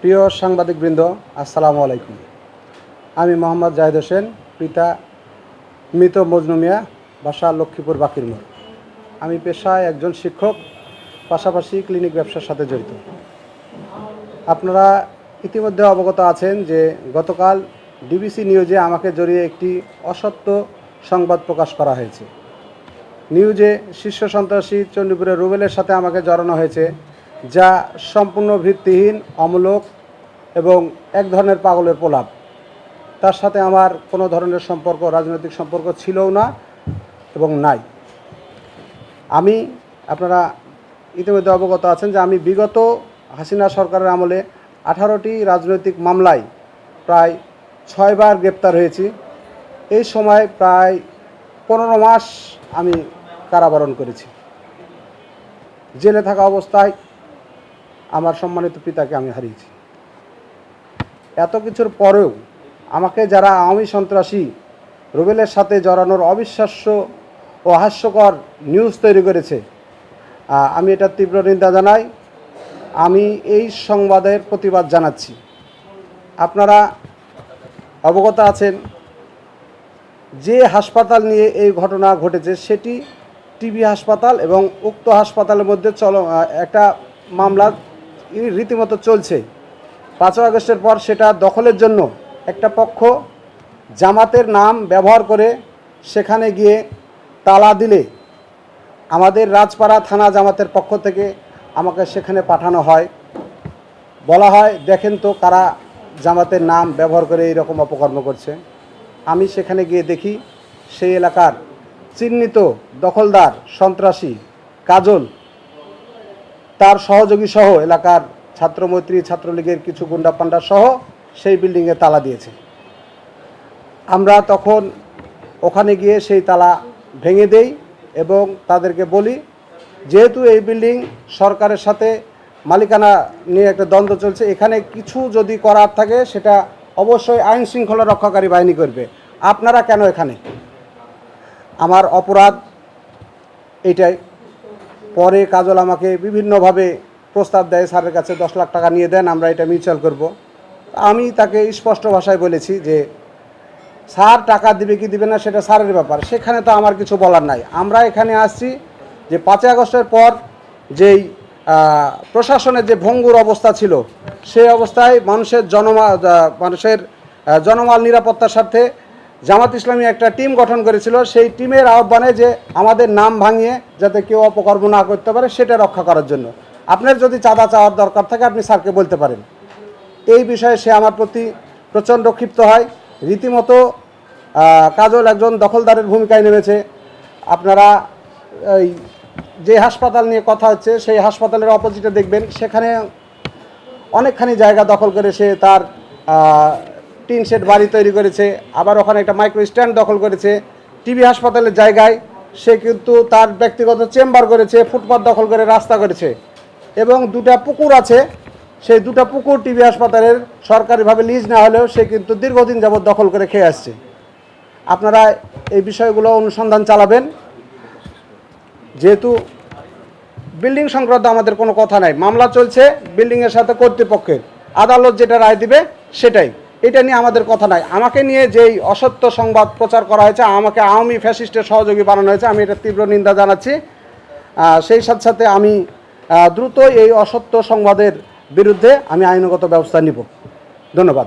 প্রিয় সাংবাদিকবৃন্দ, আসসালামু আলাইকুম। আমি মোহাম্মদ জাহিদ হোসেন, পিতা মৃত মজনু মিয়া, বাসা লক্ষ্মীপুর বাকির মোড় আমি পেশায় একজন শিক্ষক, পাশাপাশি ক্লিনিক ব্যবসার সাথে জড়িত। আপনারা ইতিমধ্যে অবগত আছেন যে গতকাল ডিবিসি নিউজে আমাকে জড়িয়ে একটি অসত্য সংবাদ প্রকাশ করা হয়েছে। নিউজে শীর্ষ সন্ত্রাসী চণ্ডীপুরের রুবেলের সাথে আমাকে জড়ানো হয়েছে, যা সম্পূর্ণ ভিত্তিহীন, অমূলক এবং এক ধরনের পাগলের প্রলাপ। তার সাথে আমার কোনো ধরনের সম্পর্ক, রাজনৈতিক সম্পর্ক ছিলও না এবং নাই। আমি, আপনারা ইতিমধ্যে অবগত আছেন যে আমি বিগত হাসিনা সরকারের আমলে আঠারোটি রাজনৈতিক মামলায় প্রায় ছয়বার গ্রেপ্তার হয়েছি। এই সময় প্রায় পনেরো মাস আমি কারাবরণ করেছি। জেলে থাকা অবস্থায় আমার সম্মানিত পিতাকে আমি হারিয়েছি। এত কিছুর পরেও আমাকে যারা আওয়ামী সন্ত্রাসী রুবেলের সাথে জড়ানোর অবিশ্বাস্য ও হাস্যকর নিউজ তৈরি করেছে আমি এটা তীব্র নিন্দা জানাই। আমি এই সংবাদের প্রতিবাদ জানাচ্ছি। আপনারা অবগত আছেন, যে হাসপাতাল নিয়ে এই ঘটনা ঘটেছে সেটি টিবি হাসপাতাল এবং উক্ত হাসপাতালের মধ্যে চল একটা মামলা রীতিমতো চলছে। পাঁচই আগস্টের পর সেটা দখলের জন্য একটা পক্ষ জামাতের নাম ব্যবহার করে সেখানে গিয়ে তালা দিলে আমাদের রাজপাড়া থানা জামাতের পক্ষ থেকে আমাকে সেখানে পাঠানো হয়। বলা হয়, দেখেন তো কারা জামাতের নাম ব্যবহার করে এইরকম অপকর্ম করছে। আমি সেখানে গিয়ে দেখি, সেই এলাকার চিহ্নিত দখলদার সন্ত্রাসী কাজল, তার সহযোগী সহ এলাকার ছাত্রমৈত্রী, ছাত্রলীগের কিছু গুন্ডা পান্ডা সহ সেই বিল্ডিংয়ে তালা দিয়েছে। আমরা তখন ওখানে গিয়ে সেই তালা ভেঙে দেই এবং তাদেরকে বলি, যেহেতু এই বিল্ডিং সরকারের সাথে মালিকানা নিয়ে একটা দ্বন্দ্ব চলছে, এখানে কিছু যদি করার থাকে, সেটা অবশ্যই আইন শৃঙ্খলা রক্ষাকারী বাহিনী করবে। আপনারা কেন এখানে? আমার অপরাধ এইটাই পরে কাজল আমাকে বিভিন্নভাবে প্রস্তাব দেয় স্যারের কাছে, দশ লাখ টাকা নিয়ে দেন, আমরা এটা মিউচুয়াল করব। আমি তাকে স্পষ্ট ভাষায় বলেছি যে, স্যার টাকা দিবে কি দিবে না সেটা স্যারের ব্যাপার, সেখানে তো আমার কিছু বলার নাই। আমরা এখানে আসছি যে পাঁচই আগস্টের পর যেই প্রশাসনের যে ভঙ্গুর অবস্থা ছিল, সেই অবস্থায় মানুষের জনমা মানুষের জনমাল নিরাপত্তার স্বার্থে জামাত ইসলামী একটা টিম গঠন করেছিল। সেই টিমের আহ্বানে যে আমাদের নাম ভাঙিয়ে যাতে কেউ অপকর্ম না করতে পারে, সেটা রক্ষা করার জন্য। আপনার যদি চাঁদা চাওয়ার দরকার থাকে, আপনি স্যারকে বলতে পারেন। এই বিষয়ে সে আমার প্রতি প্রচণ্ড ক্ষিপ্ত হয়। রীতিমতো কাজল একজন দখলদারের ভূমিকায় নেমেছে। আপনারা, এই যে হাসপাতাল নিয়ে কথা হচ্ছে, সেই হাসপাতালের অপোজিটে দেখবেন, সেখানে অনেকখানি জায়গা দখল করে সে তার টিন শেড বাড়ি তৈরি করেছে। আবার ওখানে একটা মাইক্রো স্ট্যান্ড দখল করেছে। টিবি হাসপাতালের জায়গায় সে কিন্তু তার ব্যক্তিগত চেম্বার করেছে, ফুটপাত দখল করে রাস্তা করেছে। এবং দুটা পুকুর আছে, সেই দুটা পুকুর টিবি হাসপাতালের সরকারিভাবে লিজ না হলেও সে কিন্তু দীর্ঘদিন যাবৎ দখল করে খেয়ে আসছে। আপনারা এই বিষয়গুলো অনুসন্ধান চালাবেন। যেহেতু বিল্ডিং সংক্রান্ত আমাদের কোনো কথা নাই, মামলা চলছে বিল্ডিংয়ের সাথে কর্তৃপক্ষের। আদালত যেটা রায় দিবে সেটাই। এটা নিয়ে আমাদের কথা নাই। আমাকে নিয়ে যেই অসত্য সংবাদ প্রচার করা হয়েছে, আমাকে আওয়ামী ফ্যাসিস্টের সহযোগী বানানো হয়েছে, আমি এটা তীব্র নিন্দা জানাচ্ছি। সেই সাথে সাথে আমি দ্রুত এই অসত্য সংবাদের বিরুদ্ধে আমি আইনগত ব্যবস্থা নিব। ধন্যবাদ।